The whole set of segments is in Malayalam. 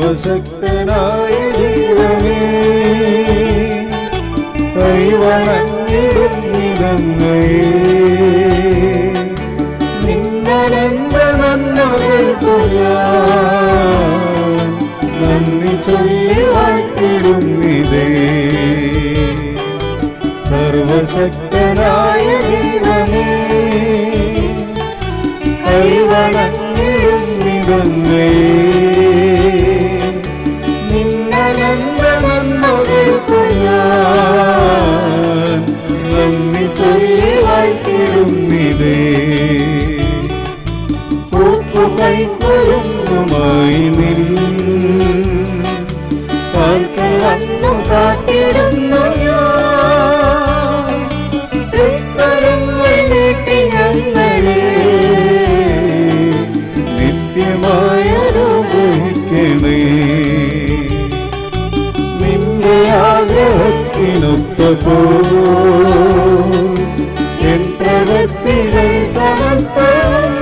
സർവശക്തനായ ദൈവമേ കൈവണങ്ങിടും നിരങ്ങയേ നിന്റെ ആഗ്രഹത്തിനൊത്ത പോ എൻ പ്രവൃത്തികൾ സമസ്തം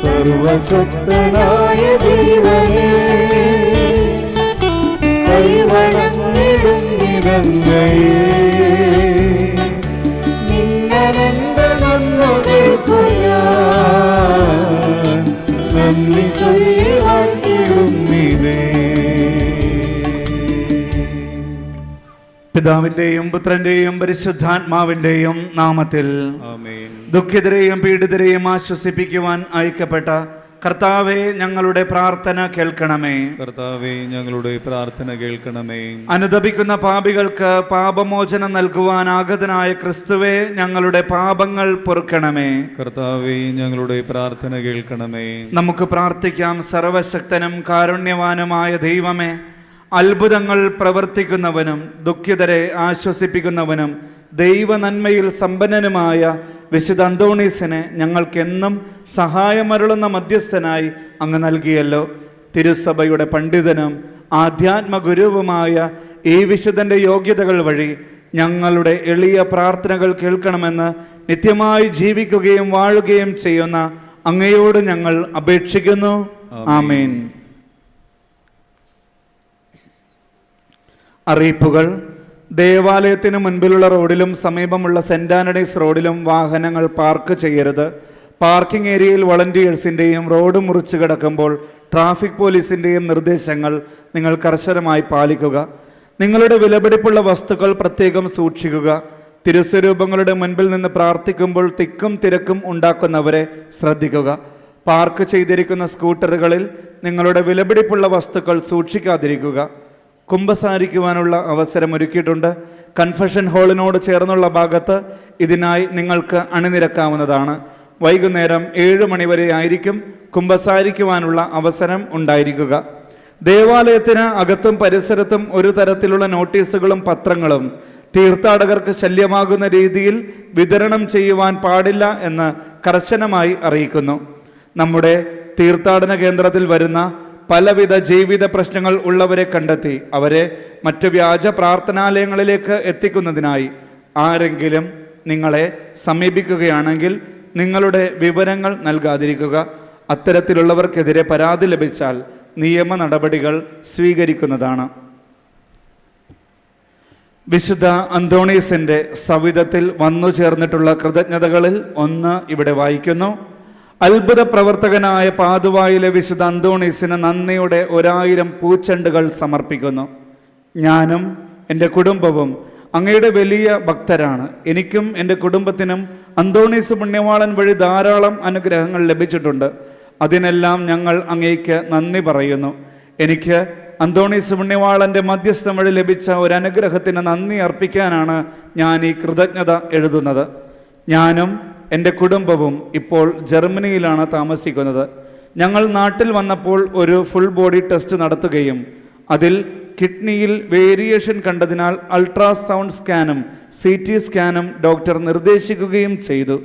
സർവശക്തനായ ദൈവമേ നിരങ്ങയേ പിതാവിന്റെയും പുത്രന്റെയും പരിശുദ്ധാത്മാവിന്റെയും നാമത്തിൽ ദുഃഖിതരെയും പീഡിതരെയും ആശ്വസിപ്പിക്കുവാൻ അയക്കപ്പെട്ട കർത്താവെ ഞങ്ങളുടെ പ്രാർത്ഥന കേൾക്കണമേ. കർത്താവെ ഞങ്ങളുടെ പ്രാർത്ഥന കേൾക്കണമേ. അനുദപിക്കുന്ന പാപികൾക്ക് പാപമോചനം നൽകുവാൻ ആഗതനായ ക്രിസ്തുവെ ഞങ്ങളുടെ പാപങ്ങൾ പൊറുക്കണമേ. കർത്താവെ ഞങ്ങളുടെ പ്രാർത്ഥന കേൾക്കണമേ. നമുക്ക് പ്രാർത്ഥിക്കാം. സർവശക്തനും കാരുണ്യവാനുമായ ദൈവമേ അത്ഭുതങ്ങൾ പ്രവർത്തിക്കുന്നവനും ദുഃഖിതരെ ആശ്വസിപ്പിക്കുന്നവനും ദൈവ നന്മയിൽ സമ്പന്നനുമായ വിശുദ്ധ അന്തോണീസിനെ ഞങ്ങൾക്കെന്നും സഹായമരുളുന്ന മധ്യസ്ഥനായി അങ്ങ് നൽകിയല്ലോ. തിരുസഭയുടെ പണ്ഡിതനും ആധ്യാത്മ ഗുരുവുമായ ഈ വിശുദ്ധന്റെ യോഗ്യതകൾ വഴി ഞങ്ങളുടെ എളിയ പ്രാർത്ഥനകൾ കേൾക്കണമെന്ന് നിത്യമായി ജീവിക്കുകയും വാഴുകയും ചെയ്യുന്ന അങ്ങയോട് ഞങ്ങൾ അപേക്ഷിക്കുന്നു. ആമേൻ. അറിയിപ്പുകൾ. ദേവാലയത്തിന് മുൻപിലുള്ള റോഡിലും സമീപമുള്ള സെന്റ് ആന്റണീസ് റോഡിലും വാഹനങ്ങൾ പാർക്ക് ചെയ്യരുത്. പാർക്കിംഗ് ഏരിയയിൽ വളണ്ടിയേഴ്സിന്റെയും റോഡ് മുറിച്ച് കിടക്കുമ്പോൾ ട്രാഫിക് പോലീസിന്റെയും നിർദ്ദേശങ്ങൾ നിങ്ങൾ കർശനമായി പാലിക്കുക. നിങ്ങളുടെ വിലപിടിപ്പുള്ള വസ്തുക്കൾ പ്രത്യേകം സൂക്ഷിക്കുക. തിരുസ്വരൂപങ്ങളുടെ മുൻപിൽ നിന്ന് പ്രാർത്ഥിക്കുമ്പോൾ തിക്കും തിരക്കും ഉണ്ടാക്കുന്നവരെ ശ്രദ്ധിക്കുക. പാർക്ക് ചെയ്തിരിക്കുന്ന സ്കൂട്ടറുകളിൽ നിങ്ങളുടെ വിലപിടിപ്പുള്ള വസ്തുക്കൾ സൂക്ഷിക്കാതിരിക്കുക. കുമ്പസാരിക്കുവാനുള്ള അവസരം ഒരുക്കിയിട്ടുണ്ട്. കൺഫഷൻ ഹാളിനോട് ചേർന്നുള്ള ഭാഗത്ത് ഇതിനായി നിങ്ങൾക്ക് അണിനിരക്കാവുന്നതാണ്. വൈകുന്നേരം ഏഴ് മണിവരെ ആയിരിക്കും കുമ്പസാരിക്കുവാനുള്ള അവസരം ഉണ്ടായിരിക്കുക. ദേവാലയത്തിന് അകത്തും പരിസരത്തും ഒരു തരത്തിലുള്ള നോട്ടീസുകളും പത്രങ്ങളും തീർത്ഥാടകർക്ക് ശല്യമാകുന്ന രീതിയിൽ വിതരണം ചെയ്യുവാൻ പാടില്ല എന്ന് കർശനമായി അറിയിക്കുന്നു. നമ്മുടെ തീർത്ഥാടന കേന്ദ്രത്തിൽ വരുന്ന പലവിധ ജീവിത പ്രശ്നങ്ങൾ ഉള്ളവരെ കണ്ടെത്തി അവരെ മറ്റ് വ്യാജ പ്രാർത്ഥനാലയങ്ങളിലേക്ക് എത്തിക്കുന്നതിനായി ആരെങ്കിലും നിങ്ങളെ സമീപിക്കുകയാണെങ്കിൽ നിങ്ങളുടെ വിവരങ്ങൾ നൽകാതിരിക്കുക. അത്തരത്തിലുള്ളവർക്കെതിരെ പരാതി ലഭിച്ചാൽ നിയമ നടപടികൾ സ്വീകരിക്കുന്നതാണ്. വിശുദ്ധ അന്തോണീസിന്റെ സവിധത്തിൽ വന്നു ചേർന്നിട്ടുള്ള കൃതജ്ഞതകളിൽ ഒന്ന് ഇവിടെ വായിക്കുന്നു. അത്ഭുത പ്രവർത്തകനായ പാതുവായിലെ വിശുദ്ധ അന്തോണീസിന് നന്ദിയുടെ ഒരായിരം പൂച്ചെണ്ടുകൾ സമർപ്പിക്കുന്നു. ഞാനും എന്റെ കുടുംബവും അങ്ങയുടെ വലിയ ഭക്തരാണ്. എനിക്കും എന്റെ കുടുംബത്തിനും അന്തോണീസ് പുണ്യവാളൻ വഴി ധാരാളം അനുഗ്രഹങ്ങൾ ലഭിച്ചിട്ടുണ്ട്. അതിനെല്ലാം ഞങ്ങൾ അങ്ങേക്ക് നന്ദി പറയുന്നു. എനിക്ക് അന്തോണീസ് പുണ്യവാളന്റെ മധ്യസ്ഥം വഴി ലഭിച്ച ഒരു അനുഗ്രഹത്തിന് നന്ദി അർപ്പിക്കാനാണ് ഞാൻ ഈ കൃതജ്ഞത എഴുതുന്നത്. ഞാനും എന്റെ കുടുംബവും ഇപ്പോൾ ജർമ്മനിയിലാണ് താമസിക്കുന്നത്. ഞങ്ങൾ നാട്ടിൽ വന്നപ്പോൾ ഒരു ഫുൾ ബോഡി ടെസ്റ്റ് നടത്തുകയും അതിൽ കിഡ്നിയിൽ വേരിയേഷൻ കണ്ടതിനാൽ അൾട്രാസൗണ്ട് സ്കാനും സി ടി സ്കാനും ഡോക്ടർ നിർദ്ദേശിക്കുകയും ചെയ്തു.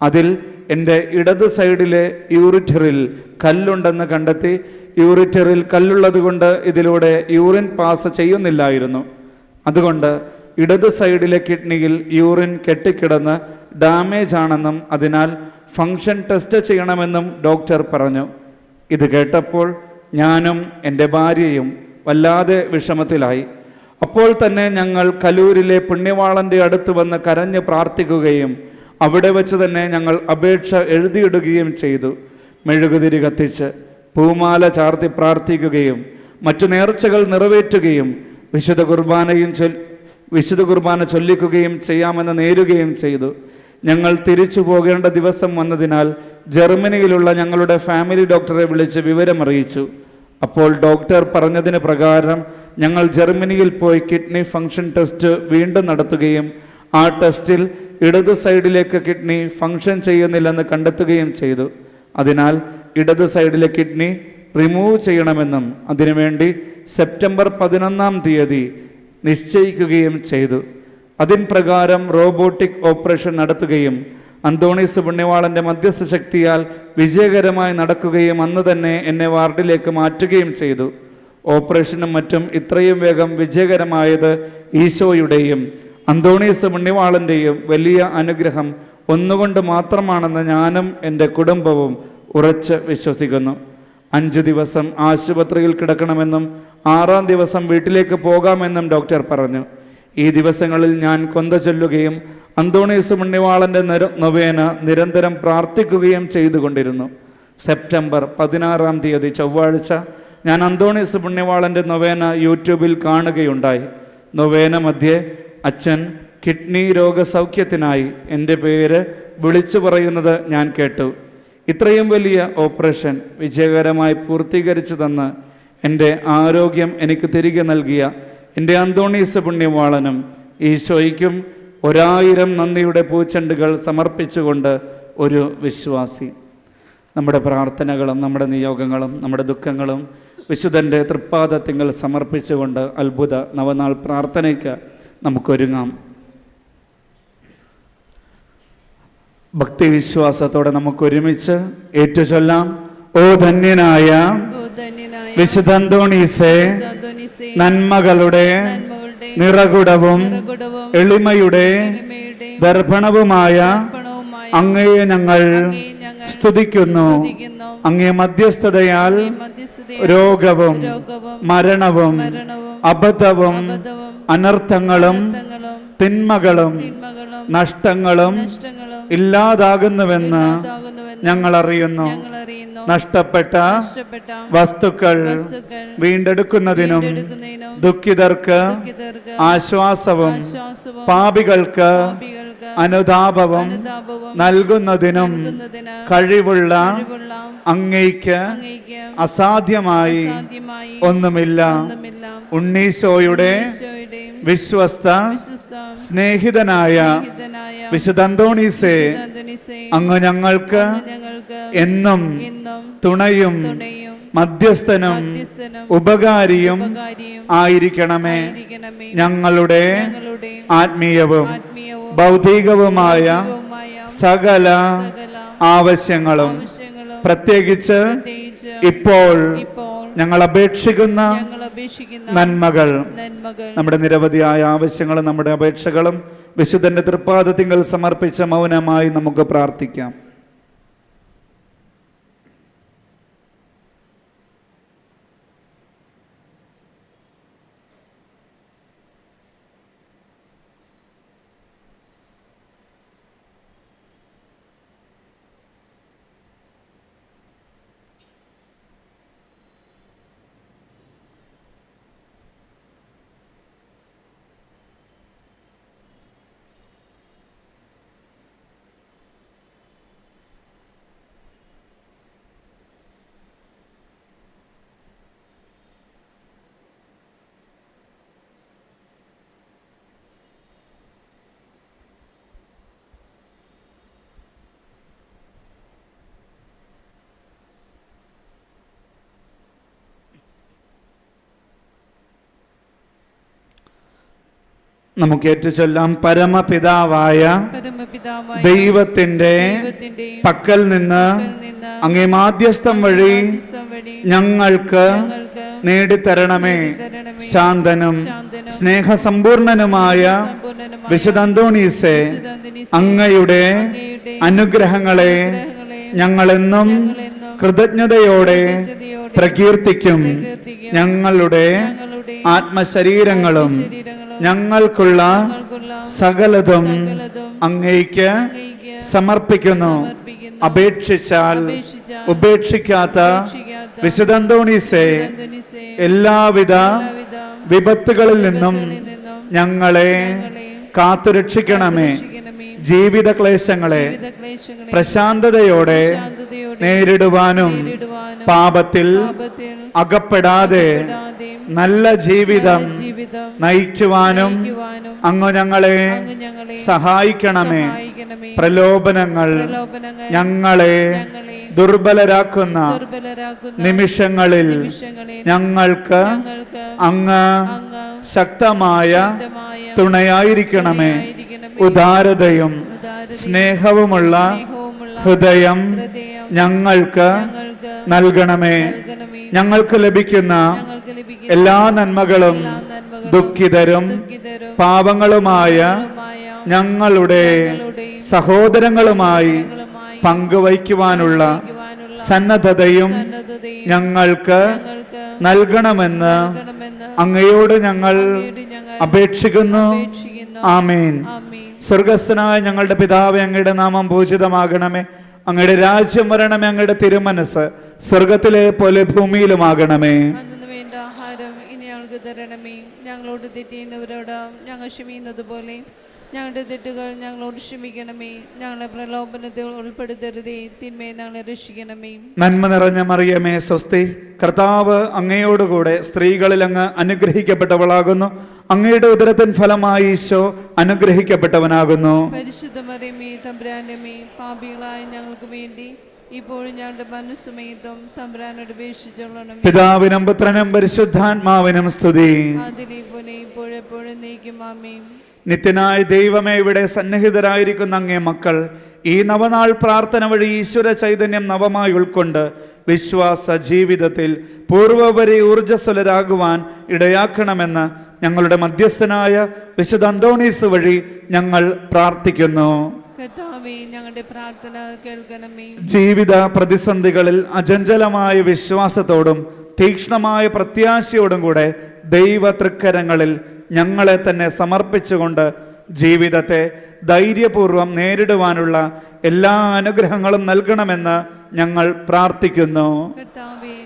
അതിൽ എന്റെ ഇടത് സൈഡിലെ യൂറിറ്ററിൽ കല്ലുണ്ടെന്ന് കണ്ടെത്തി യൂറിറ്ററിൽ കല്ലുള്ളത് കൊണ്ട് ഇതിലൂടെ യൂറിൻ പാസ് ചെയ്യുന്നില്ലായിരുന്നു. അതുകൊണ്ട് ഇടത് സൈഡിലെ കിഡ്നിയിൽ യൂറിൻ കെട്ടിക്കിടന്ന് ഡാമേജ് ആണെന്നും അതിനാൽ ഫങ്ഷൻ ടെസ്റ്റ് ചെയ്യണമെന്നും ഡോക്ടർ പറഞ്ഞു. ഇത് കേട്ടപ്പോൾ ഞാനും എന്റെ ഭാര്യയും വല്ലാതെ വിഷമത്തിലായി. അപ്പോൾ തന്നെ ഞങ്ങൾ കലൂരിലെ പുണ്യവാളന്റെ അടുത്ത് വന്ന് കരഞ്ഞ് പ്രാർത്ഥിക്കുകയും അവിടെ വെച്ച് തന്നെ ഞങ്ങൾ അപേക്ഷ എഴുതിയിടുകയും ചെയ്തു. മെഴുകുതിരി കത്തിച്ച് പൂമാല ചാർത്തി പ്രാർത്ഥിക്കുകയും മറ്റു നേർച്ചകൾ നിറവേറ്റുകയും വിശുദ്ധ കുർബാനയും വിശുദ്ധ കുർബാന ചൊല്ലിക്കുകയും ചെയ്യാമെന്ന് നേരുകയും ചെയ്തു. ഞങ്ങൾ തിരിച്ചു പോകേണ്ട ദിവസം വന്നതിനാൽ ജർമ്മനിയിലുള്ള ഞങ്ങളുടെ ഫാമിലി ഡോക്ടറെ വിളിച്ച് വിവരമറിയിച്ചു. അപ്പോൾ ഡോക്ടർ പറഞ്ഞതിന് പ്രകാരം ഞങ്ങൾ ജർമ്മനിയിൽ പോയി കിഡ്നി ഫംഗ്ഷൻ ടെസ്റ്റ് വീണ്ടും നടത്തുകയും ആ ടെസ്റ്റിൽ ഇടതു സൈഡിലേക്ക് കിഡ്നി ഫംഗ്ഷൻ ചെയ്യുന്നില്ലെന്ന് കണ്ടെത്തുകയും ചെയ്തു. അതിനാൽ ഇടതു സൈഡിലെ കിഡ്നി റിമൂവ് ചെയ്യണമെന്നും അതിനുവേണ്ടി സെപ്റ്റംബർ പതിനൊന്നാം തീയതി നിശ്ചയിക്കുകയും ചെയ്തു. അതിൻ പ്രകാരം റോബോട്ടിക് ഓപ്പറേഷൻ നടത്തുകയും അന്തോണീസ് പുണ്യവാളന്റെ മധ്യസ്ഥ ശക്തിയാൽ വിജയകരമായി നടക്കുകയും അന്ന് തന്നെ എന്നെ വാർഡിലേക്ക് മാറ്റുകയും ചെയ്തു. ഓപ്പറേഷനും മറ്റും ഇത്രയും വേഗം വിജയകരമായത് ഈശോയുടെയും അന്തോണീസ് പുണ്യവാളന്റെയും വലിയ അനുഗ്രഹം ഒന്നുകൊണ്ട് മാത്രമാണെന്ന് ഞാനും എന്റെ കുടുംബവും ഉറച്ച് വിശ്വസിക്കുന്നു. അഞ്ച് ദിവസം ആശുപത്രിയിൽ കിടക്കണമെന്നും ആറാം ദിവസം വീട്ടിലേക്ക് പോകാമെന്നും ഡോക്ടർ പറഞ്ഞു. ഈ ദിവസങ്ങളിൽ ഞാൻ കൊന്ത ചൊല്ലുകയും അന്തോണീസ് പുണ്യവാളന്റെ നിര- നൊവേന നിരന്തരം പ്രാർത്ഥിക്കുകയും ചെയ്തുകൊണ്ടിരുന്നു. സെപ്റ്റംബർ പതിനാറാം തീയതി ചൊവ്വാഴ്ച ഞാൻ അന്തോണീസ് പുണ്യവാളന്റെ നൊവേന യൂട്യൂബിൽ കാണുകയുണ്ടായി. നൊവേന മധ്യേ അച്ഛൻ കിഡ്നി രോഗസൗഖ്യത്തിനായി എന്റെ പേര് വിളിച്ചു പറയുന്നത് ഞാൻ കേട്ടു. ഇത്രയും വലിയ ഓപ്പറേഷൻ വിജയകരമായി പൂർത്തീകരിച്ചു തന്ന് എന്റെ ആരോഗ്യം എനിക്ക് തിരികെ നൽകിയ എന്റെ അന്തോണീസ് പുണ്യവാളനും ഈശോയ്ക്കും ഒരായിരം നന്ദിയുടെ പൂച്ചെണ്ടുകൾ സമർപ്പിച്ചുകൊണ്ട് ഒരു വിശ്വാസി. നമ്മുടെ പ്രാർത്ഥനകളും നമ്മുടെ നിയോഗങ്ങളും നമ്മുടെ ദുഃഖങ്ങളും വിശുദ്ധന്റെ തൃപ്പാദത്തിങ്ങൾ സമർപ്പിച്ചുകൊണ്ട് അത്ഭുത നവനാൾ പ്രാർത്ഥനയ്ക്ക് നമുക്കൊരുങ്ങാം. ഭക്തിവിശ്വാസത്തോടെ നമുക്ക് ഒരുമിച്ച് ഏറ്റുചൊല്ലാം ഓ ധന്യനായ വിശുദ്ധ അന്തോണീസേ നന്മകളുടെ നിറകുടവും എളിമയുടെ ദർപ്പണവുമായ അങ്ങയെ ഞങ്ങൾ സ്തുതിക്കുന്നു. അങ്ങേ മധ്യസ്ഥതയാൽ രോഗവും മരണവും അബദ്ധവും അനർത്ഥങ്ങളും തിന്മകളും നഷ്ടങ്ങളും ഇല്ലാതാകുന്നുവെന്ന് ഞങ്ങൾ അറിയുന്നു നഷ്ടപ്പെട്ട വസ്തുക്കൾ വീണ്ടെടുക്കുന്നതിനും ദുഃഖിതർക്ക് ആശ്വാസവും പാപികൾക്ക് അനുതാപവും നൽകുന്നതിനും കഴിവുള്ള അങ്ങയ്ക്ക് അസാധ്യമായി ഒന്നുമില്ല. ഉണ്ണീശോയുടെ വിശ്വസ്ത സ്നേഹിതനായ സ്നേഹിതനായ വിശുദ്ധ അങ്ങ് ഞങ്ങൾക്ക് എന്നും തുണയും മധ്യസ്ഥനും ഉപകാരിയും ആയിരിക്കണമേ. ഞങ്ങളുടെ ആത്മീയവും ഭൗതികവുമായ സകല ആവശ്യങ്ങളും പ്രത്യേകിച്ച് ഇപ്പോൾ ഞങ്ങൾ അപേക്ഷിക്കുന്ന നന്മകൾ. നന്മകൾ. നമ്മുടെ നിരവധിയായ ആവശ്യങ്ങളും നമ്മുടെ അപേക്ഷകളും വിശുദ്ധന്റെ തൃപ്പാദത്തിങ്കൽ സമർപ്പിച്ച മൗനമായി നമുക്ക് പ്രാർത്ഥിക്കാം. നമുക്ക് ഏറ്റുചൊല്ലാം പരമപിതാവായ ദൈവത്തിന്റെ പക്കൽ നിന്ന് അങ്ങേ മാധ്യസ്ഥം വഴി ഞങ്ങൾക്ക് നേടിത്തരണമേ തരണമേ. ശാന്തനും സ്നേഹസമ്പൂർണനുമായ വിശുദ്ധ അങ്ങയുടെ അനുഗ്രഹങ്ങളെ ഞങ്ങളെന്നും കൃതജ്ഞതയോടെ പ്രകീർത്തിക്കും. ഞങ്ങളുടെ ആത്മശരീരങ്ങളും ശരീരങ്ങളും ഞങ്ങൾക്കുള്ള സകലതും അങ്ങയ്ക്ക് സമർപ്പിക്കുന്നു. അപേക്ഷിച്ചാൽ ഉപേക്ഷിക്കാത്ത വിശുദ്ധന്തോണീസെ എല്ലാവിധ വിപത്തുകളിൽ നിന്നും ഞങ്ങളെ കാത്തുരക്ഷിക്കണമേ രക്ഷിക്കണമേ. ജീവിത ക്ലേശങ്ങളെ പ്രശാന്തതയോടെ നേരിടുവാനും പാപത്തിൽ അകപ്പെടാതെ നല്ല ജീവിതം നയിക്കുവാനും അങ്ങ് ഞങ്ങളെ സഹായിക്കണമേ. പ്രലോഭനങ്ങൾ ഞങ്ങളെ ദുർബലരാക്കുന്ന നിമിഷങ്ങളിൽ ഞങ്ങൾക്ക് അങ്ങ് ശക്തമായ തുണയായിരിക്കണമേ. ഉദാരതയും സ്നേഹവുമുള്ള ഹൃദയം ഞങ്ങൾക്ക് നൽകണമേ. ഞങ്ങൾക്ക് ലഭിക്കുന്ന എല്ലാ നന്മകളും ദുഃഖിതരും പാവങ്ങളുമായ ഞങ്ങളുടെ സഹോദരങ്ങളുമായി പങ്കുവയ്ക്കുവാനുള്ള സന്നദ്ധതയും ഞങ്ങൾക്ക് നൽകണമെന്ന് അങ്ങയോട് ഞങ്ങൾ അപേക്ഷിക്കുന്നു. ആമേൻ. സ്വർഗസ്ഥനായ ഞങ്ങളുടെ പിതാവ് അങ്ങയുടെ നാമം പൂജിതമാകണമേ. അങ്ങയുടെ രാജ്യം വരണമേ അങ്ങയുടെ തിരുമനസ്. സ്വർഗത്തിലെ പോലെ ഭൂമിയിലുമാകണമേ. ആഹാരം ഇനി ഞങ്ങൾക്ക് തരണമേ. ഞങ്ങളോട് തെറ്റിയുന്നവരോട് ഞങ്ങൾ ക്ഷമിക്കുന്നത് പോലെ ഞങ്ങളുടെ തെറ്റുകൾ ഞങ്ങളോട് ക്ഷമിക്കണമേ. ഞങ്ങളെ പ്രലോഭനത്തിൽ ഉൾപ്പെടുത്തരുതേ. തിന്മയെ ഞങ്ങളെ രക്ഷിക്കണമേ. നന്മ നിറഞ്ഞ മറിയമേ സ്വസ്തി. കർത്താവ് അങ്ങയോടുകൂടെ സ്ത്രീകളിൽ അങ്ങ് അനുഗ്രഹിക്കപ്പെട്ടവളാകുന്നു. അങ്ങയുടെ ഉദരത്തിൻ ഫലമായി ഈശോ അനുഗ്രഹിക്കപ്പെട്ടവനാകുന്നു. പരിശുദ്ധ മറിയമേ തമ്പുരാന്റെമേ പാപികളായ ഞങ്ങൾക്ക് വേണ്ടി ഇപ്പോഴും ഞങ്ങളുടെ മനസ്സുമേതും തമ്പുരാനോട് ഉപേക്ഷിച്ചോളണം പിതാവിനും പുത്രനും പരിശുദ്ധാത്മാവിനും സ്തുതി. അതിലെ പോലെ ഇപ്പോഴെപ്പോഴും നീക്കും ആമേ നിത്യനായ ദൈവമേ ഇവിടെ സന്നിഹിതരായിരിക്കുന്ന അങ്ങേ മക്കൾ ഈ നവനാൾ പ്രാർത്ഥന വഴി ഈശ്വര ചൈതന്യം നവമായി ഉൾക്കൊണ്ട് വിശ്വാസ ജീവിതത്തിൽ പൂർവപരി ഊർജസ്വലരാകുവാൻ ഇടയാക്കണമെന്ന് ഞങ്ങളുടെ മധ്യസ്ഥനായ വിശുദ്ധ അന്തോണീസ് വഴി ഞങ്ങൾ പ്രാർത്ഥിക്കുന്നു. ഞങ്ങളുടെ പ്രാർത്ഥന കേൾക്കണമേ. ജീവിത പ്രതിസന്ധികളിൽ അചഞ്ചലമായ വിശ്വാസത്തോടും തീക്ഷ്ണമായ പ്രത്യാശയോടും കൂടെ ദൈവ തൃക്കരങ്ങളിൽ ഞങ്ങളെ തന്നെ സമർപ്പിച്ചുകൊണ്ട് ജീവിതത്തെ ധൈര്യപൂർവം നേരിടുവാനുള്ള എല്ലാ അനുഗ്രഹങ്ങളും നൽകണമെന്ന് ഞങ്ങൾ പ്രാർത്ഥിക്കുന്നു.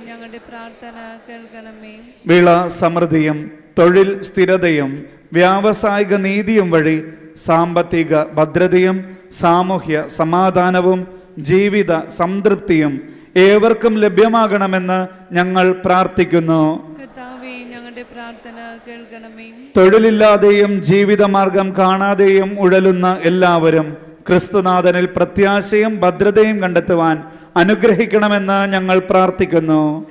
ഞങ്ങളുടെ പ്രാർത്ഥന കേൾക്കണമേ. വിള സമൃദ്ധിയും തൊഴിൽ സ്ഥിരതയും വ്യാവസായിക നീതിയും വഴി സാമ്പത്തിക ഭദ്രതയും സാമൂഹ്യ സമാധാനവും ജീവിത സംതൃപ്തിയും ഏവർക്കും ലഭ്യമാകണമെന്ന് ഞങ്ങൾ പ്രാർത്ഥിക്കുന്നു. ഞങ്ങളുടെ പ്രാർത്ഥന കേൾക്കണമേ. തൊഴിലില്ലാതെയും ജീവിതമാർഗം കാണാതെയും ഉഴലുന്ന എല്ലാവരും ക്രിസ്തുനാഥനിൽ പ്രത്യാശയും ഭദ്രതയും കണ്ടെത്തുവാൻ അനുഗ്രഹിക്കണമെന്ന് ഞങ്ങൾ പ്രാർത്ഥിക്കുന്നു.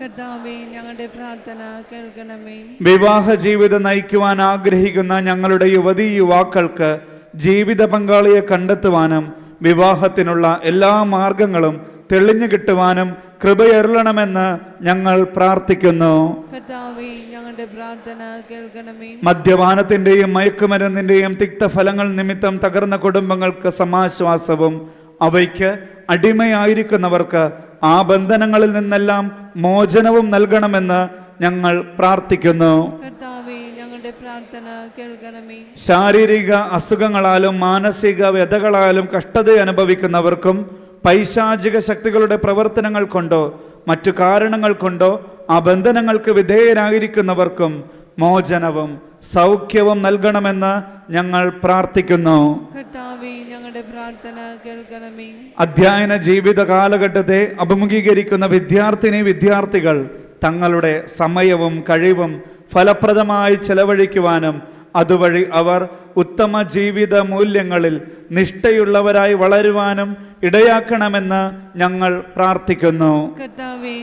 ഞങ്ങളുടെ പ്രാർത്ഥന കേൾക്കണമേ. വിവാഹ ജീവിതം നയിക്കുവാൻ ആഗ്രഹിക്കുന്ന ഞങ്ങളുടെ യുവതി യുവാക്കൾക്ക് ജീവിത പങ്കാളിയെ കണ്ടെത്തുവാനും വിവാഹത്തിനുള്ള എല്ലാ മാർഗങ്ങളും തെളിഞ്ഞു കിട്ടുവാനും കൃപയരുളണമെന്ന് ഞങ്ങൾ പ്രാർത്ഥിക്കുന്നു. മദ്യപാനത്തിന്റെയും മയക്കുമരുന്നിന്റെയും തിക്തഫലങ്ങൾ നിമിത്തം തകർന്ന കുടുംബങ്ങൾക്ക് സമാശ്വാസവും അവയ്ക്ക് അടിമയായിരിക്കുന്നവർക്ക് ആ ബന്ധനങ്ങളിൽ നിന്നെല്ലാം മോചനവും നൽകണമെന്ന് ഞങ്ങൾ പ്രാർത്ഥിക്കുന്നു. ശാരീരിക അസുഖങ്ങളാലും മാനസിക വ്യതകളാലും കഷ്ടത അനുഭവിക്കുന്നവർക്കും പൈശാചിക ശക്തികളുടെ പ്രവർത്തനങ്ങൾ കൊണ്ടോ മറ്റു കാരണങ്ങൾ കൊണ്ടോ ആ ബന്ധനങ്ങൾക്ക് വിധേയരായിരിക്കുന്നവർക്കും മോചനവും സൗഖ്യവും നൽകണമെന്ന് ഞങ്ങൾ പ്രാർത്ഥിക്കുന്നു. അധ്യയന ജീവിത കാലഘട്ടത്തെ അഭിമുഖീകരിക്കുന്ന വിദ്യാർത്ഥിനി വിദ്യാർത്ഥികൾ തങ്ങളുടെ സമയവും കഴിവും ഫലപ്രദമായി ചെലവഴിക്കുവാനും അതുവഴി അവർ ഉത്തമ ജീവിത മൂല്യങ്ങളിൽ നിഷ്ഠയുള്ളവരായി വളരുവാനും ഇടയാക്കണമെന്ന് ഞങ്ങൾ പ്രാർത്ഥിക്കുന്നു.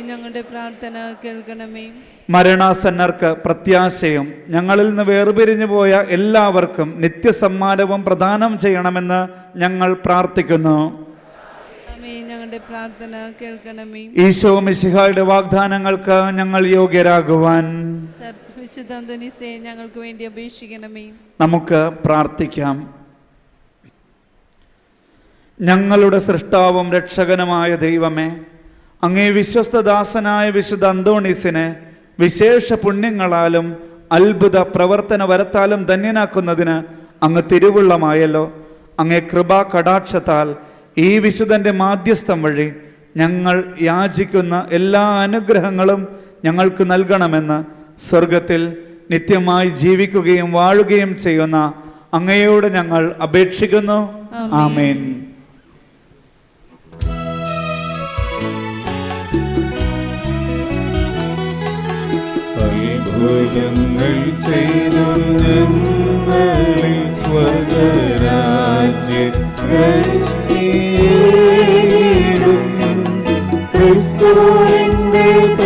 ഞങ്ങളുടെ പ്രാർത്ഥന കേൾക്കണമേ. മരണാസന്നർക്ക് പ്രത്യാശയും ഞങ്ങളിൽ നിന്ന് വേർപിരിഞ്ഞു പോയ എല്ലാവർക്കും നിത്യസമ്മാനവും പ്രദാനം ചെയ്യണമെന്ന് ഞങ്ങൾ പ്രാർത്ഥിക്കുന്നു. ഞങ്ങളുടെ പ്രാർത്ഥന കേൾക്കണമേ. ഈശോ മിശിഹായുടെ വാഗ്ദാനങ്ങൾക്ക് ഞങ്ങൾ യോഗ്യരാകുവാൻ. ഞങ്ങൾക്ക് വേണ്ടി അപേക്ഷിക്കണമേ. നമുക്ക് പ്രാർത്ഥിക്കാം. ഞങ്ങളുടെ സൃഷ്ടാവും രക്ഷകനുമായ ദൈവമേ അങ്ങേ വിശ്വസ്തദാസനായ വിശുദ്ധ അന്തോണീസിനെ വിശേഷ പുണ്യങ്ങളാലും അത്ഭുത പ്രവർത്തന വരത്താലും ധന്യനാക്കുന്നതിന് അങ്ങ് തിരുവുള്ളമായല്ലോ. അങ്ങേ കൃപാ കടാക്ഷത്താൽ ഈ വിശുദ്ധന്റെ മാധ്യസ്ഥം വഴി ഞങ്ങൾ യാചിക്കുന്ന എല്ലാ അനുഗ്രഹങ്ങളും ഞങ്ങൾക്ക് നൽകണമെന്ന് സ്വർഗത്തിൽ നിത്യമായി ജീവിക്കുകയും വാഴുകയും ചെയ്യുന്ന അങ്ങയോട് ഞങ്ങൾ അപേക്ഷിക്കുന്നു. ആമേൻ. അത്ഭുതങ്ങൾ ചെയ്തു സ്വർഗരാജ്യ ക്രിസ്തുവിന്റെ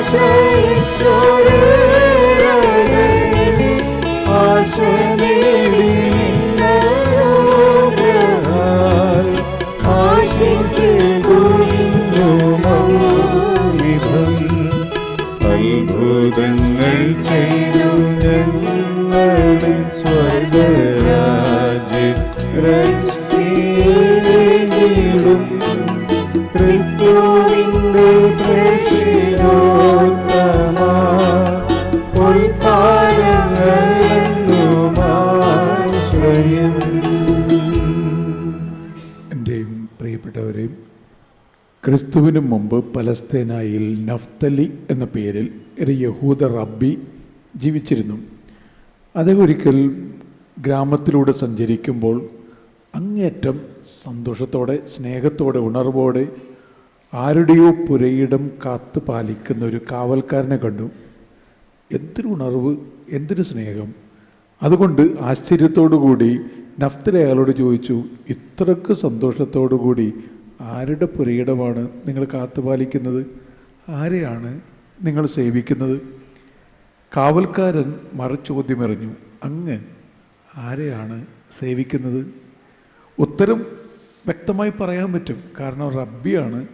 আশ্রয় চরে ക്രിസ്തുവിന് മുമ്പ് പലസ്തീനായിൽ നഫ്തലി എന്ന പേരിൽ ഒരു യഹൂദ റബ്ബി ജീവിച്ചിരുന്നു. അദ്ദേഹം ഒരിക്കൽ ഗ്രാമത്തിലൂടെ സഞ്ചരിക്കുമ്പോൾ അങ്ങേറ്റം സന്തോഷത്തോടെ സ്നേഹത്തോടെ ഉണർവോടെ ആരുടെയോ പുരയിടം കാത്തു പാലിക്കുന്ന ഒരു കാവൽക്കാരനെ കണ്ടു. എന്തൊരു ഉണർവ് എന്തൊരു സ്നേഹം. അതുകൊണ്ട് ആശ്ചര്യത്തോടു കൂടി നഫ്തലി അയാളോട് ചോദിച്ചു ഇത്രക്ക് സന്തോഷത്തോടു കൂടി ആരുടെ പുരയിടമാണ് നിങ്ങൾ കാത്തുപാലിക്കുന്നത്? ആരെയാണ് നിങ്ങൾ സേവിക്കുന്നത്? കാവൽക്കാരൻ മറുചോദ്യമെറിഞ്ഞു അങ്ങ് ആരെയാണ് സേവിക്കുന്നത്? ഉത്തരം വ്യക്തമായി പറയാൻ പറ്റും. കാരണം റബ്ബിയാണ്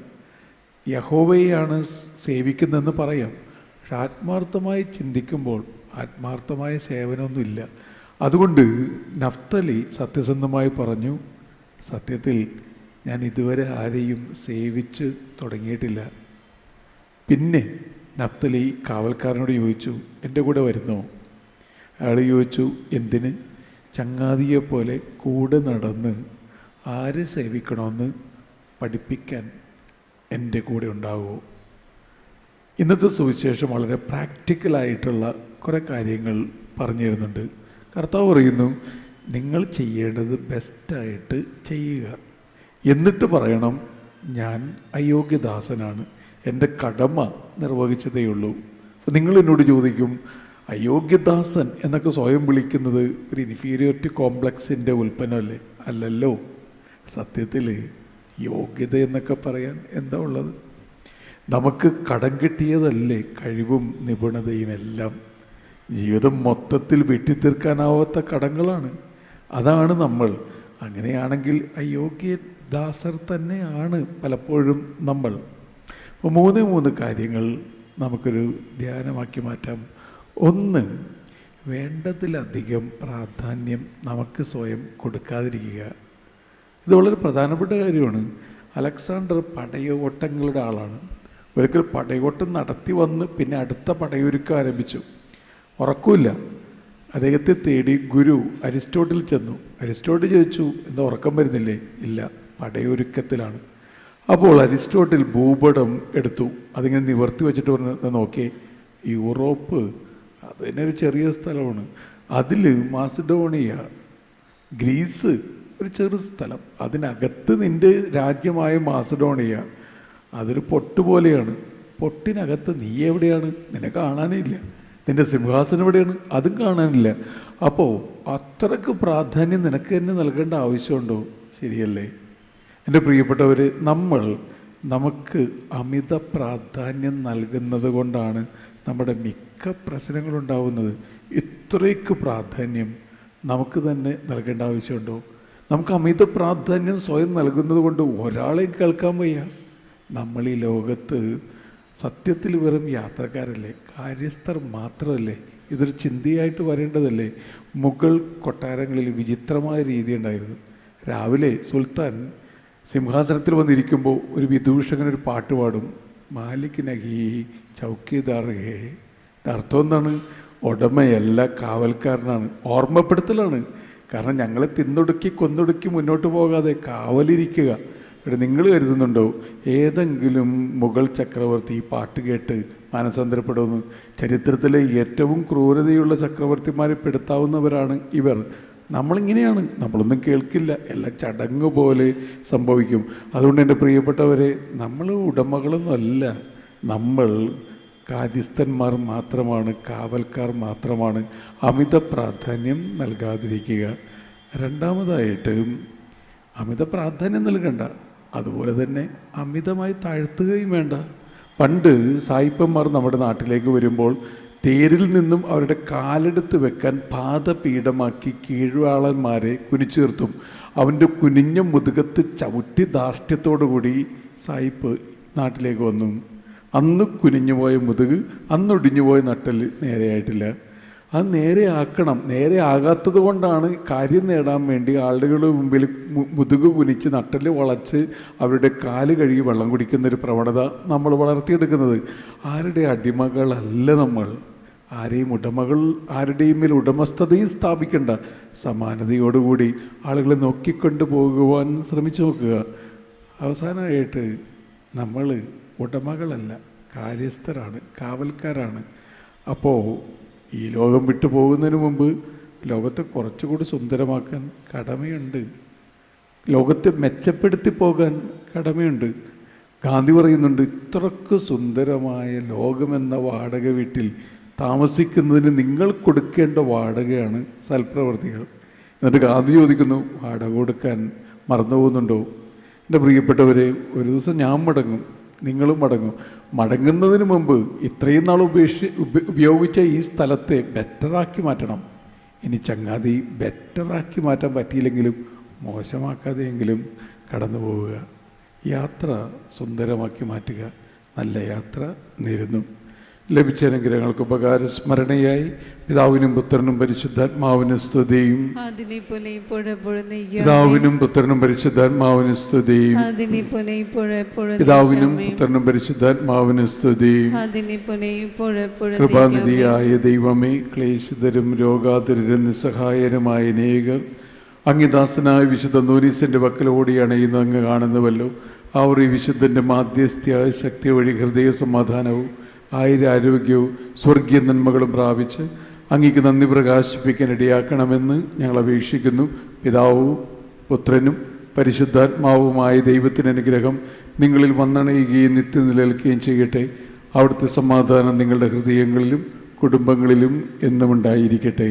യഹോവയെയാണ് സേവിക്കുന്നതെന്ന് പറയാം. പക്ഷെ ആത്മാർത്ഥമായി ചിന്തിക്കുമ്പോൾ ആത്മാർത്ഥമായ സേവനമൊന്നുമില്ല. അതുകൊണ്ട് നഫ്തലി സത്യസന്ധമായി പറഞ്ഞു സത്യത്തിൽ ഞാൻ ഇതുവരെ ആരെയും സേവിച്ച് തുടങ്ങിയിട്ടില്ല. പിന്നെ നഫ്തലി കാവൽക്കാരനോട് ചോദിച്ചു എന്റെ കൂടെ വരുന്നോ? അയാൾ ചോദിച്ചു എന്തിന്? ചങ്ങാതിയെ പോലെ കൂടെ നടന്ന് ആരെ സേവിക്കണമെന്ന് പഠിപ്പിക്കാൻ എന്റെ കൂടെ ഉണ്ടാവുമോ ഇന്നത്തെ സുവിശേഷം വളരെ പ്രാക്ടിക്കലായിട്ടുള്ള കുറേ കാര്യങ്ങൾ പറഞ്ഞു തരുന്നുണ്ട് കർത്താവ് പറയുന്നു നിങ്ങൾ ചെയ്യേണ്ടത് ബെസ്റ്റായിട്ട് ചെയ്യുക. എന്നിട്ട് പറയണം ഞാൻ അയോഗ്യദാസനാണ്. എന്റെ കടമ നിർവഹിച്ചതേ ഉള്ളൂ. നിങ്ങൾ എന്നോട് ചോദിക്കും അയോഗ്യദാസൻ എന്നൊക്കെ സ്വയം വിളിക്കുന്നത് ഒരു ഇൻഫീരിയോറിറ്റി കോംപ്ലക്സിന്റെ ഉൽപ്പന്നമല്ലേ? അല്ലല്ലോ. സത്യത്തിൽ യോഗ്യത എന്നൊക്കെ പറയാൻ എന്താ ഉള്ളത്? നമുക്ക് കടം കിട്ടിയതല്ലേ കഴിവും നിപുണതയും എല്ലാം. ജീവിതം മൊത്തത്തിൽ വെട്ടിത്തീർക്കാനാവാത്ത കടങ്ങളാണ്. അതാണ് നമ്മൾ. അങ്ങനെയാണെങ്കിൽ അയോഗ്യ ദാസർ തന്നെയാണ് പലപ്പോഴും നമ്മൾ. അപ്പോൾ മൂന്ന് മൂന്ന് കാര്യങ്ങൾ നമുക്കൊരു ധ്യാനമാക്കി മാറ്റാം. ഒന്ന് വേണ്ടതിലധികം പ്രാധാന്യം നമുക്ക് സ്വയം കൊടുക്കാതിരിക്കുക. ഇത് വളരെ പ്രധാനപ്പെട്ട കാര്യമാണ്. അലക്സാണ്ടർ പടയോട്ടങ്ങളുടെ ആളാണ്. ഒരിക്കൽ പടയോട്ടം നടത്തി വന്ന് പിന്നെ അടുത്ത പടയൊരുക്കം ആരംഭിച്ചു. ഉറക്കമില്ല അദ്ദേഹത്തെ തേടി ഗുരു അരിസ്റ്റോട്ടിൽ ചെന്നു. അരിസ്റ്റോട്ടിൽ ചോദിച്ചു എന്താ ഉറക്കം വരുന്നില്ലേ? ഇല്ല. പടയൊരുക്കത്തിലാണ്. അപ്പോൾ അരിസ്റ്റോട്ടിൽ ഭൂപടം എടുത്തു. അതിങ്ങനെ നിവർത്തി വെച്ചിട്ട് പറഞ്ഞു നോക്കി യൂറോപ്പ് അത് തന്നെ ഒരു ചെറിയ സ്ഥലമാണ്. അതിൽ മാസിഡോണിയ ഗ്രീസ് ഒരു ചെറു സ്ഥലം. അതിനകത്ത് നിന്റെ രാജ്യമായ മാസഡോണിയ അതൊരു പൊട്ട് പോലെയാണ്. പൊട്ടിനകത്ത് നീ എവിടെയാണ്? നിന്നെ കാണാനില്ല നിന്റെ സിംഹാസനം എവിടെയാണ്? അതും കാണാനില്ല. അപ്പോൾ അത്രയ്ക്ക് പ്രാധാന്യം നിനക്ക് തന്നെ നൽകേണ്ട ആവശ്യമുണ്ടോ? ശരിയല്ലേ? എന്റെ പ്രിയപ്പെട്ടവർ നമ്മൾ നമുക്ക് അമിത പ്രാധാന്യം നൽകുന്നത് കൊണ്ടാണ് നമ്മുടെ മിക്ക പ്രശ്നങ്ങളുണ്ടാവുന്നത് ഇത്രയ്ക്ക് പ്രാധാന്യം നമുക്ക് തന്നെ നൽകേണ്ട ആവശ്യമുണ്ടോ? നമുക്ക് അമിത പ്രാധാന്യം സ്വയം നൽകുന്നത് കൊണ്ട് ഒരാളെയും കേൾക്കാൻ വയ്യ. നമ്മൾ ഈ ലോകത്ത് സത്യത്തിൽ വെറും യാത്രക്കാരല്ലേ കാര്യസ്ഥർ മാത്രമല്ലേ? ഇതൊരു ചിന്തയായിട്ട് വരേണ്ടതല്ലേ? മുഗൾ കൊട്ടാരങ്ങളിൽ വിചിത്രമായ രീതി ഉണ്ടായിരുന്നു. രാവിലെ സുൽത്താൻ സിംഹാസനത്തിൽ വന്നിരിക്കുമ്പോൾ ഒരു വിദൂഷകൻ ഒരു പാട്ട് പാടും. മാലിക് നഹി ചൗക്കിദാർ ഹേ ഇതിന്റെ അർത്ഥം എന്താണ്? ഉടമയല്ല കാവൽക്കാരനാണ്. ഓർമ്മപ്പെടുത്തലാണ്. കാരണം ഞങ്ങളെ തിന്നൊടുക്കി കൊന്നൊടുക്കി മുന്നോട്ട് പോകാതെ കാവലിരിക്കുക. ഇവിടെ നിങ്ങൾ കരുതുന്നുണ്ടോ? ഏതെങ്കിലും മുഗൾ ചക്രവർത്തി ഈ പാട്ട് കേട്ട് മാനസാന്തരപ്പെടുമെന്ന് ചരിത്രത്തിലെ ഏറ്റവും ക്രൂരതയുള്ള ചക്രവർത്തിമാരെ പെടുത്താവുന്നവരാണ് ഇവർ. നമ്മളിങ്ങനെയാണ്. നമ്മളൊന്നും കേൾക്കില്ല. എല്ലാം ചടങ്ങ് പോലെ സംഭവിക്കും. അതുകൊണ്ട് എന്റെ പ്രിയപ്പെട്ടവരെ നമ്മൾ ഉടമകളൊന്നും അല്ല. നമ്മൾ കാര്യസ്ഥന്മാർ മാത്രമാണ് കാവൽക്കാർ മാത്രമാണ്. അമിത പ്രാധാന്യം നൽകാതിരിക്കുക. രണ്ടാമതായിട്ട് അമിത പ്രാധാന്യം നൽകണ്ട. അതുപോലെ തന്നെ അമിതമായി താഴ്ത്തുകയും വേണ്ട. പണ്ട് സായിപ്പന്മാർ നമ്മുടെ നാട്ടിലേക്ക് വരുമ്പോൾ തേരിൽ നിന്നും അവരുടെ കാലെടുത്ത് വെക്കാൻ പാദപീഠമാക്കി കീഴ്വാളന്മാരെ കുനിച്ചു നിർത്തും അവന്റെ കുനിഞ്ഞ മുതുകത്ത് ചവിട്ടി ധാർഷ്ട്യത്തോടു കൂടി സായിപ്പ് നാട്ടിലേക്ക് വന്നു. അന്ന് കുനിഞ്ഞുപോയ മുതുക് അന്നൊടിഞ്ഞുപോയ നട്ടൽ നേരെയായിട്ടില്ല. അത് നേരെ ആക്കണം നേരെ ആകാത്തത് കൊണ്ടാണ് കാര്യം നേടാൻ വേണ്ടി ആളുകളുടെ മുമ്പിൽ മുതുക് കുനിച്ച് നട്ടൽ വളച്ച് അവരുടെ കാൽ കഴുകി വെള്ളം കുടിക്കുന്നൊരു പ്രവണത നമ്മൾ വളർത്തിയെടുക്കുന്നത്. ആരുടെ അടിമകളല്ല നമ്മൾ. ആരെയും ഉടമകൾ ആരുടെയും മേൽ ഉടമസ്ഥതയും സ്ഥാപിക്കേണ്ട സമാനതയോടുകൂടി ആളുകളെ നോക്കിക്കൊണ്ട് പോകുവാൻ ശ്രമിച്ചു നോക്കുക. അവസാനമായിട്ട് നമ്മൾ ഉടമകളല്ല കാര്യസ്ഥരാണ് കാവൽക്കാരാണ്. അപ്പോൾ ഈ ലോകം വിട്ടു പോകുന്നതിന് മുമ്പ് ലോകത്തെ കുറച്ചുകൂടി സുന്ദരമാക്കാൻ കടമയുണ്ട്. ലോകത്തെ മെച്ചപ്പെടുത്തി പോകാൻ കടമയുണ്ട്. ഗാന്ധി പറയുന്നുണ്ട് ഇത്രക്ക് സുന്ദരമായ ലോകമെന്ന വാടക വീട്ടിൽ താമസിക്കുന്നതിന് നിങ്ങൾ കൊടുക്കേണ്ട വാടകയാണ് സൽപ്രവർത്തികൾ. എന്നിട്ട് ഗാന്ധി ചോദിക്കുന്നു വാടക കൊടുക്കാൻ മറന്നു പോകുന്നുണ്ടോ? എന്റെ പ്രിയപ്പെട്ടവരെ ഒരു ദിവസം ഞാൻ മടങ്ങും നിങ്ങളും മടങ്ങും. മടങ്ങുന്നതിന് മുമ്പ് ഇത്രയും നാൾ ഉപേക്ഷി ഉപയോഗിച്ച ഈ സ്ഥലത്തെ ബെറ്ററാക്കി മാറ്റണം. ഇനി ചങ്ങാതി ബെറ്ററാക്കി മാറ്റാൻ പറ്റിയില്ലെങ്കിലും മോശമാക്കാതെയെങ്കിലും കടന്നു പോവുക. യാത്ര സുന്ദരമാക്കി മാറ്റുക. നല്ല യാത്ര നേരുന്നു. ലഭിച്ച അനുഗ്രഹങ്ങൾക്ക് ഉപകാര സ്മരണയായി. പിതാവിനും പുത്രനും പരിശുദ്ധാത്മാവിനും സ്തുതിയും. പിതാവിനും പുത്രനും പരിശുദ്ധാത്മാവിനും സ്തുതിയും. പിതാവിനും പുത്രനും പരിശുദ്ധാത്മാവിനും സ്തുതിയും. കൃപാനിധിയായ ദൈവമേ ക്ലേശിതരും രോഗാതുരരും നിസ്സഹായരുമായ നേകർ അങ്ങിദാസനായ വിശുദ്ധ നൂരീസിന്റെ പക്കലോടി അണയുന്ന അങ്ങ് കാണുന്നുവല്ലോ. ആ ഒരു വിശുദ്ധന്റെ മാധ്യസ്ഥ്യായ ശക്തി വഴി ഹൃദയ സമാധാനവും ആയുരാരോഗ്യവും സ്വർഗീയ നന്മകളും പ്രാപിച്ച് അങ്ങേക്ക് നന്ദി പ്രകാശിപ്പിക്കാൻ ഇടയാക്കണമെന്ന് ഞങ്ങൾ അപേക്ഷിക്കുന്നു. പിതാവും പുത്രനും പരിശുദ്ധാത്മാവുമായ ദൈവത്തിന്റെ അനുഗ്രഹം നിങ്ങളിൽ വന്നണയുകയും നിത്യം നിലനിൽക്കുകയും ചെയ്യട്ടെ. അവിടുത്തെ സമാധാനം നിങ്ങളുടെ ഹൃദയങ്ങളിലും കുടുംബങ്ങളിലും എന്നും. ഉണ്ടായിരിക്കട്ടെ